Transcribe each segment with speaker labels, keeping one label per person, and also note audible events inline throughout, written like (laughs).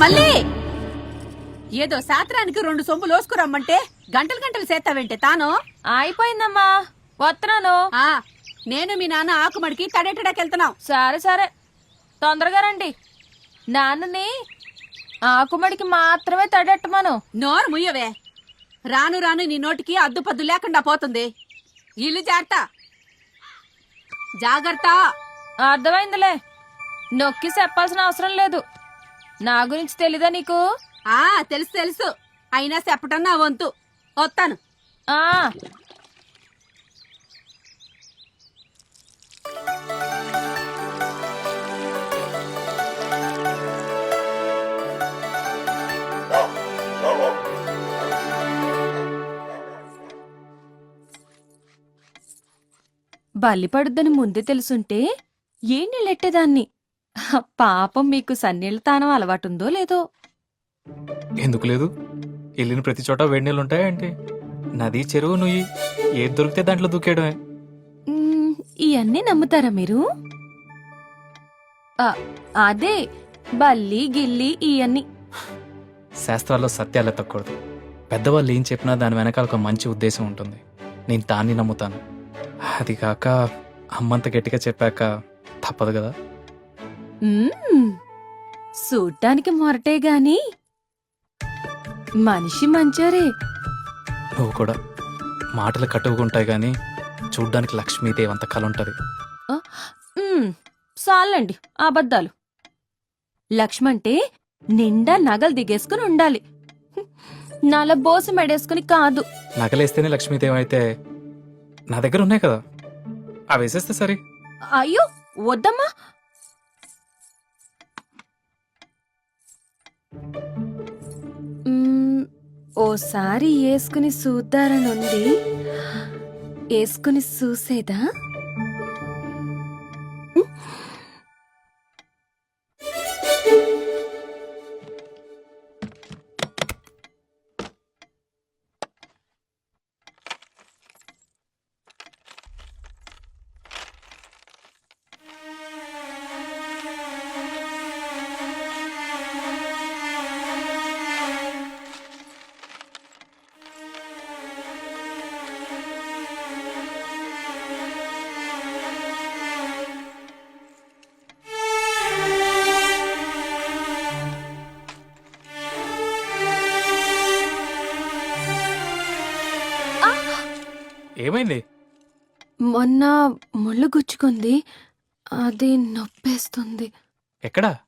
Speaker 1: మళ్ళీ? ఏదో శాస్త్రానికి రెండు సొమ్ము లోసుకురమ్మంటే గంటలు గంటలు చేస్తావేంటే? తాను?
Speaker 2: అయిపోయిందమ్మా. వస్తున్నాను
Speaker 1: ఆ నేను మీ నాన్న ఆకుమడికి తడెట్టడాకెళ్తున్నాం
Speaker 2: సరే సరే. తొందరగా రండి. నాన్నని ఆకుమడికి మాత్రమే తడెట్టమను.
Speaker 1: నోరు ముయ్యవే. రాను రాను నీ నోటికి అద్దుపద్దు లేకుండా పోతుంది. ఇల్లు జాగ్రత్త. జాగ్రత్త.
Speaker 2: అర్థమైందిలే. నొక్కి చెప్పాల్సిన అవసరం లేదు. నా గురించి తెలీదా నీకు?
Speaker 1: ఆ తెలుసు తెలుసు. అయినా చెప్పటం నా వంతు. వస్తాను.
Speaker 2: ఆ. బల్లి పడుద్దని ముందే తెలుసుంటే ఏం నీళ్ళెట్టేదాన్ని? హ, పాపం మీకు సన్నీళ్ళ తానం అలవాటుందో లేదో?
Speaker 3: ఎందుకు లేదు? వెళ్ళిన ప్రతి చోట వేడి నీళ్ళు ఉంటాయంటే నది చెరువు నుయ్యి ఏది దొరికితే దాంట్లో దూకేయడమే.
Speaker 2: మ్మ్, ఇవన్నీ నమ్ముతారా మీరు? ఆ, అదే బల్లి గిల్లి ఇవన్నీ
Speaker 3: శాస్త్రాల్లో సత్యాలు ఎత్తకూడదు పెద్దవాళ్ళు ఏం చెప్పినా దాని వెనకాల ఒక మంచి ఉద్దేశం ఉంటుంది. నేను దాన్ని నమ్ముతాను. అది కాక అమ్మంత గట్టిగా చెప్పాక తప్పదు కదా?
Speaker 2: చూడ్డానికి మొరటే గాని. మనిషి మంచోరే.
Speaker 3: నువ్వు కూడా మాటలు కట్టుకుంటాయి కానీ చూడ్డానికి లక్ష్మీదేవి అంత కళ ఉంటుంది
Speaker 2: చాలండి అబద్ధాలు. లక్ష్మంటే నిండా నగలు దిగేసుకుని ఉండాలి. నల బోసి మెడేసుకుని కాదు.
Speaker 3: నగలేస్తేనే లక్ష్మీదేవి అయితే నా దగ్గర ఉన్నాయి కదా? అవి వేసేస్తే సరే.
Speaker 2: అయ్యో వద్దమ్మా. ఓసారి వేసుకుని చూద్దారనుంది వేసుకుని చూసేదా
Speaker 3: ఏమైంది?
Speaker 2: మొన్న ముళ్ళు గుచ్చుకుంది అది నొప్పేస్తుంది.
Speaker 3: ఎక్కడా?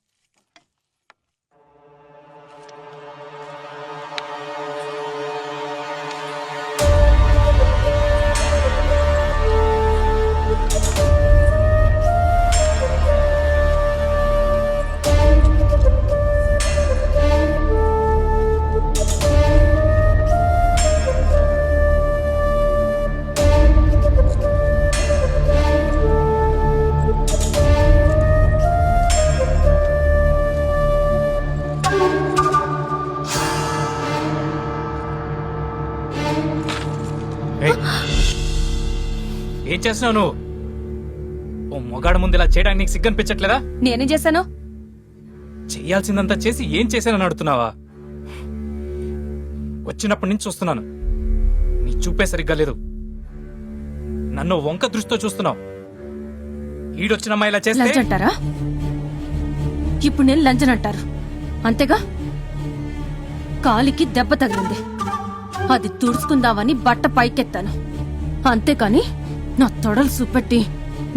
Speaker 3: ఏం చేస్తున్నావు నువ్వు? ఓ మొగాడు ముందు ఇలా చేయడానికి నీకు సిగ్గనిపించట్లేదా?
Speaker 2: నేనేం చేశాను?
Speaker 3: చెయ్యాల్సిందంతా చేసి ఏం చేశానని అడుగుతున్నావా? వచ్చినప్పటి నుంచి చూస్తున్నాను. నీ చూపే సరిగ్గా లేదు. నన్ను వంక దృష్టితో చూస్తున్నావు. ఈడొచ్చిన అమ్మాయి ఇలా చేస్తే
Speaker 2: లంచ్ అంటారా? ఇప్పుడు నేను లంచన్ అంటారు. అంతేగా? కాలికి దెబ్బ తగిలింది. అది తుడుచుకుందామని బట్ట పైకెత్తాను. అంతేకాని నా తొడలు చూపెట్టి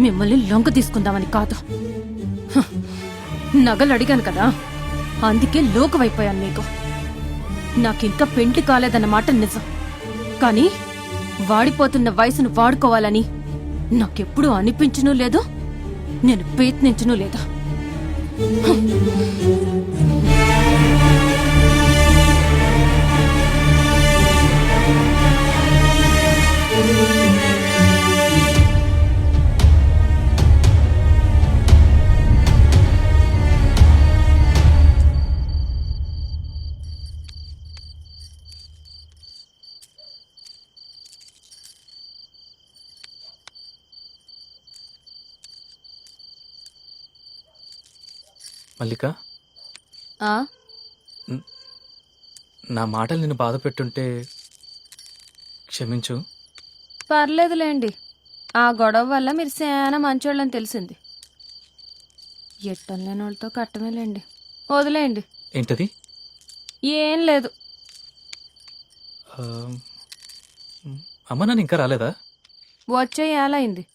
Speaker 2: మిమ్మల్ని లొంగ తీసుకుందామని కాదు. నగలు అడిగాను కదా అందుకే లోకవైపోయాను నీకు. నాకింకా పెండ్లి కాలేదన్నమాట నిజం. కానీ వాడిపోతున్న వయసును వాడుకోవాలని నాకెప్పుడూ అనిపించనూ లేదు నేను ప్రయత్నించనూ లేదు.
Speaker 3: మల్లిక?
Speaker 2: ఆ?
Speaker 3: నా మాటలు నిన్ను బాధ పెట్టుంటే క్షమించు.
Speaker 2: పర్లేదులేండి. ఆ గొడవ వల్ల మీరు చాలా మంచోళ్ళని తెలిసింది. ఎట్టం లేని వాళ్ళతో కట్టమేలేండి. వదిలేయండి.
Speaker 3: ఏంటది?
Speaker 2: ఏం లేదు.
Speaker 3: ఆ, అమ్మ నన్ను ఇంకా రాలేదా?
Speaker 2: వచ్చే ఏలైంది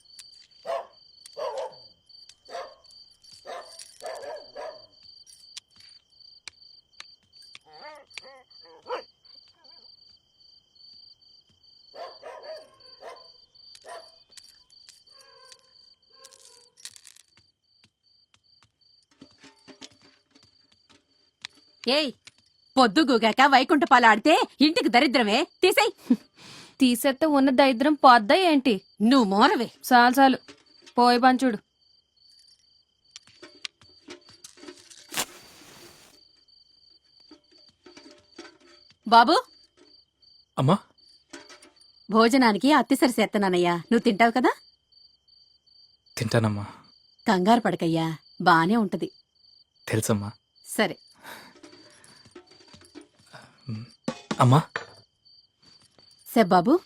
Speaker 1: ఏయ్ పొద్దుగూగాక వైకుంఠపాలు ఆడితే ఇంటికి దరిద్రమే. తీసేయ్.
Speaker 2: తీసేస్తే ఉన్న దరిద్రం పోద్దా ఏంటి?
Speaker 1: నువ్వు మోరవే.
Speaker 2: చాలు చాలు. పోయి పంచుడు
Speaker 1: బాబు?
Speaker 3: అమ్మా?
Speaker 1: భోజనానికి అత్తిసరి చేత్తనానయ్యా నువ్వు తింటావు కదా?
Speaker 3: తింటానమ్మా.
Speaker 1: కంగారు పడకయ్యా. బానే ఉంటది.
Speaker 3: తెలుసమ్మా.
Speaker 1: సరే.
Speaker 3: అమ్మా.
Speaker 1: బాబు.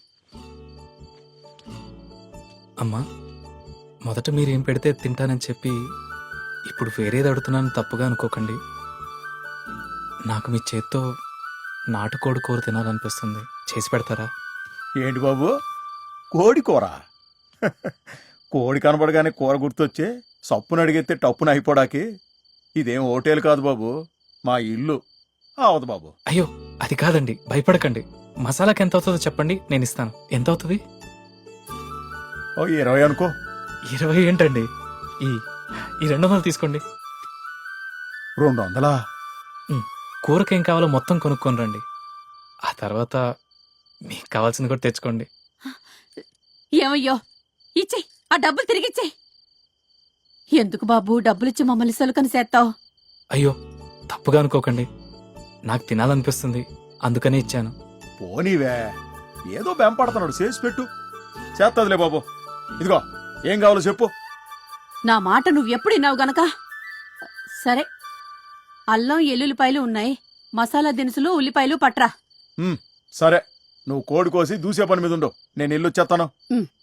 Speaker 3: అమ్మా మొదట మీరేం పెడితే తింటానని చెప్పి ఇప్పుడు వేరేది అడుగుతున్నాను తప్పుగా అనుకోకండి. నాకు మీ చేత్తో నాటుకోడి కూర తినాలనిపిస్తుంది. చేసి పెడతారా?
Speaker 4: ఏంటి బాబు? కోడి కూర? కోడి కనబడగానే కూర గుర్తొచ్చే సప్పును అడిగితే టప్పున అయిపోడాకి. ఇదేం హోటల్ కాదు బాబు మా ఇల్లు. అవదు బాబు.
Speaker 3: అయ్యో అది కాదండి. భయపడకండి. మసాలాకి ఎంత అవుతుందో చెప్పండి నేను ఇస్తాను. ఎంత అవుతుంది?
Speaker 4: ఓ ఇరవై అనుకో.
Speaker 3: ఇరవై ఏంటండి? ఈ ఈ రెండు వందలు తీసుకోండి.
Speaker 4: రెండు వందలా?
Speaker 3: కూరకి ఏం కావాలో మొత్తం కొనుక్కొని రండి. ఆ తర్వాత మీకు కావాల్సింది కూడా తెచ్చుకోండి.
Speaker 1: ఏమయ్యో? ఇచ్చేయ్ ఆ డబ్బులు తిరిగిచ్చేయ్ ఎందుకు బాబు? డబ్బులిచ్చి మమ్మల్ని సొలుకని చేస్తావు.
Speaker 3: అయ్యో తప్పుగా అనుకోకండి. నాకు తినాలనిపిస్తుంది. అందుకనే ఇచ్చాను.
Speaker 4: పోనీవే. ఏదో బెంపడుతున్నాడు. చేసి పెట్టు. చేత్తదిలే బాబు. ఇదిగో ఏం కావాలో చెప్పు.
Speaker 1: నా మాట నువ్వెప్పుడు విన్నావు గనక? సరే. అల్లం ఎల్లుల్లిపాయలు ఉన్నాయి. మసాలా దినుసులు ఉల్లిపాయలు పట్రా.
Speaker 4: ఉమ్, సరే. నువ్వు కోడి కోసి దూసే పని మీద ఉండు. నేను ఇల్లు వచ్చేస్తాను.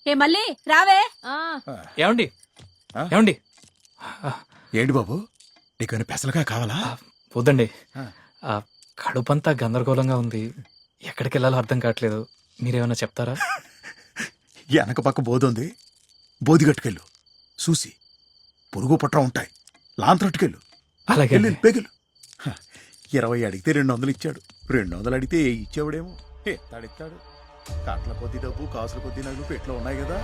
Speaker 1: ఏ మళ్ళీ? రావే.
Speaker 2: ఆ,
Speaker 3: ఏమండి?
Speaker 4: ఆ?
Speaker 3: ఏమండి?
Speaker 4: ఏంటి బాబు? నీకు పెసలుగా కావాలా?
Speaker 3: వద్దండి.
Speaker 4: ఆ.
Speaker 3: ఆ కడుపంతా గందరగోళంగా ఉంది. ఎక్కడికి వెళ్ళాలో అర్థం కావట్లేదు. మీరేమైనా చెప్తారా? (laughs)
Speaker 4: వెనక పక్క బోధుంది బోధిగట్టుకెళ్ళు చూసి. పురుగు పుట్ర ఉంటాయి. లాంతరట్టుకెళ్ళు
Speaker 3: అలాగే
Speaker 4: వెళ్ళు పెగిలు ఇరవై అడిగితే రెండు వందలు ఇచ్చాడు. రెండు వందలు అడిగితే ఇచ్చేవాడేమో. ఎత్తాడిస్తాడు కట్ల కొద్ది డబ్బు కాసుల కొద్ది నగలు పెట్లో ఉన్నాయి కదా.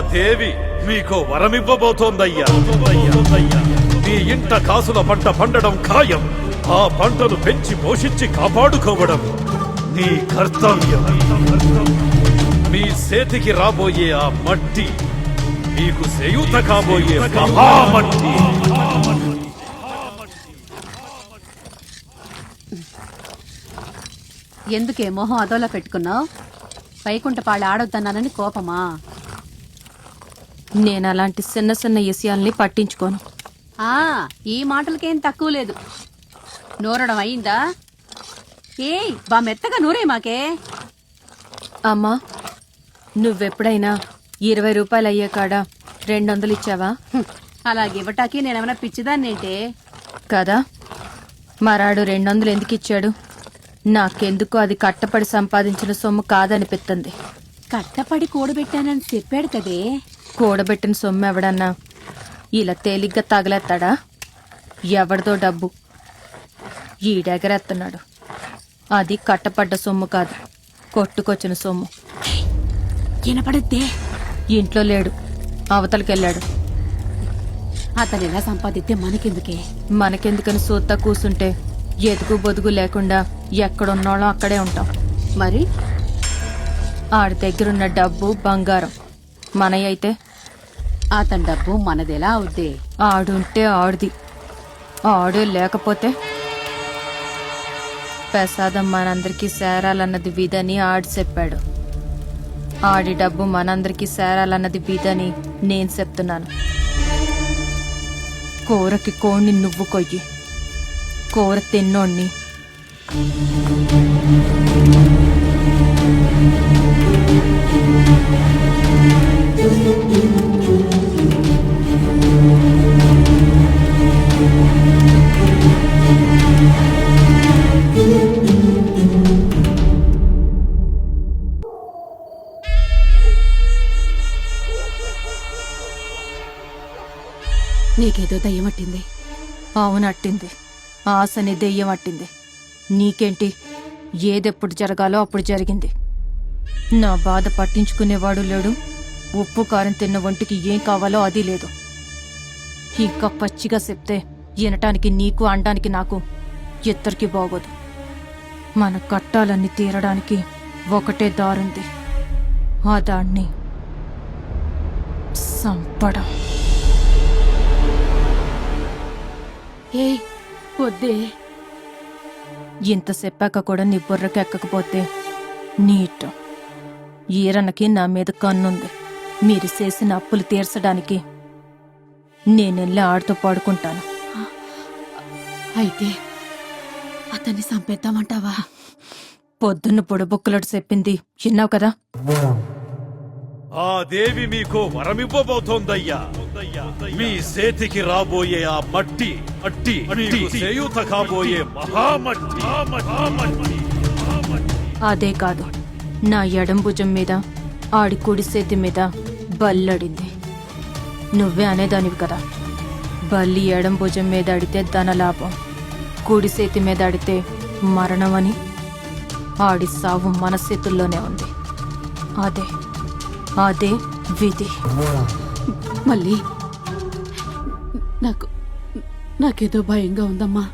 Speaker 5: దేవి మీకు వరమివ్వబోతోందయ్యా. మీ ఇంట కాసుల పంట పండడం ఖాయం. ఆ పంటను పెంచి పోషించి కాపాడుకోవడం నీ కర్తవ్యం. మీ చేతికి రాబోయే ఆ మట్టి మీకు చేయూత కాబోయే మహామట్టి.
Speaker 1: ఎందుకే మొహం అదోలా పెట్టుకున్నావు? వైకుంఠపాళ ఆడొద్దన్నానని కోపమా?
Speaker 2: నేను అలాంటి చిన్న చిన్న విషయాల్ని పట్టించుకోను.
Speaker 1: ఆ ఈ మాటలకేం తక్కువ లేదు. నూరడం అయిందా? ఏయ్ బా మెత్తగా నూరే మాకే.
Speaker 2: అమ్మా నువ్వెప్పుడైనా ఇరవై రూపాయలు అయ్యే కాడ రెండు వందలు ఇచ్చావా
Speaker 1: అలాగే ఇవ్వటాకి నేనేమైనా పిచ్చిదాన్నేంటే
Speaker 2: కదా మరాడు రెండు వందలు ఎందుకు ఇచ్చాడు? నాకెందుకు అది కట్టపడి సంపాదించిన సొమ్ము కాదనిపిస్తుంది
Speaker 1: కట్టపడి కూడబెట్టానని చెప్పాడు కదే.
Speaker 2: కూడబెట్టిన సొమ్ము ఎవడన్నా? ఇలా తేలిగ్గా తగలేస్తాడా ఎవరిదో డబ్బు. ఈడెగరేస్తున్నాడు అది కట్టపడ్డ సొమ్ము కాదు. కొట్టుకొచ్చిన సొమ్ము.
Speaker 1: వినపడద్దే.
Speaker 2: ఇంట్లో లేడు. అవతలకెళ్ళాడు.
Speaker 1: అతను ఎలా సంపాదిస్తే మనకెందుకే?
Speaker 2: మనకెందుకని సూత్తా కూసుంటే ఎదుగు బొదుగు లేకుండా ఎక్కడున్నాళ్ళో అక్కడే ఉంటాం.
Speaker 1: మరి?
Speaker 2: ఆడి దగ్గరున్న డబ్బు బంగారం. మనయ్య అయితే
Speaker 1: అతని డబ్బు మనదెలా అవుద్ది?
Speaker 2: ఆడుంటే ఆడిది. ఆడే లేకపోతే ప్రసాదం మనందరికీ సేరాలన్నది విధని ఆడి చెప్పాడు. ఆడి డబ్బు మనందరికీ సేరాలన్నది విధని నేను చెప్తున్నాను. కూరకి కోణ్ణి నువ్వు కొయ్యి. కూర తిన్నోణ్ణి.
Speaker 1: నీకేదో దయ్యమట్టింది
Speaker 2: అవునట్టింది ఆశని దెయ్యం అట్టింది నీకేంటి? ఏదెప్పుడు జరగాలో అప్పుడు జరిగింది. నా బాధ పట్టించుకునేవాడు లేడు. ఉప్పు కారం తిన్న ఒంటికి ఏం కావాలో అది లేదు. ఇంకా పచ్చిగా చెప్తే వినటానికి నీకు అనడానికి నాకు ఇద్దరికి బాగోదు. మన కట్టాలన్నీ తీరడానికి ఒకటే దారుంది. ఆ దాన్ని సంపడం.
Speaker 1: ఏ వద్దే.
Speaker 2: ఇంత చెప్పాక కూడా నీ బుర్రకెక్కకపోతే నీట్ ఈరన్నకి నా మీద కన్నుంది. మీరు చేసిన అప్పులు తీర్చడానికి నేనెళ్ళి ఆడుతూ పడుకుంటాను.
Speaker 1: అయితే అతన్ని చంపేద్దామంటావా?
Speaker 2: పొద్దున్న పొడుబుక్కులడు చెప్పింది విన్నావు కదా?
Speaker 5: ఆ దేవి మీకు వరమివ్వబోతోందయ్యా. మీ చేతికి రాబోయే ఆ మట్టి మట్టి మీకు చేయూత కాబోయే మహామట్టి
Speaker 2: అదే కాదు నా ఎడం భుజం మీద ఆడి కుడి చేతి మీద బల్లడింది. నువ్వే అనేదానివి కదా. బల్లి ఎడం భుజం మీద అడితే ధన లాభం కుడి చేతి మీద అడితే మరణం అని ఆడి సావు మన చేతుల్లోనే ఉంది. అదే అదే విధి.
Speaker 1: మళ్ళీ. నాకు నాకేదో భయంగా ఉందమ్మా.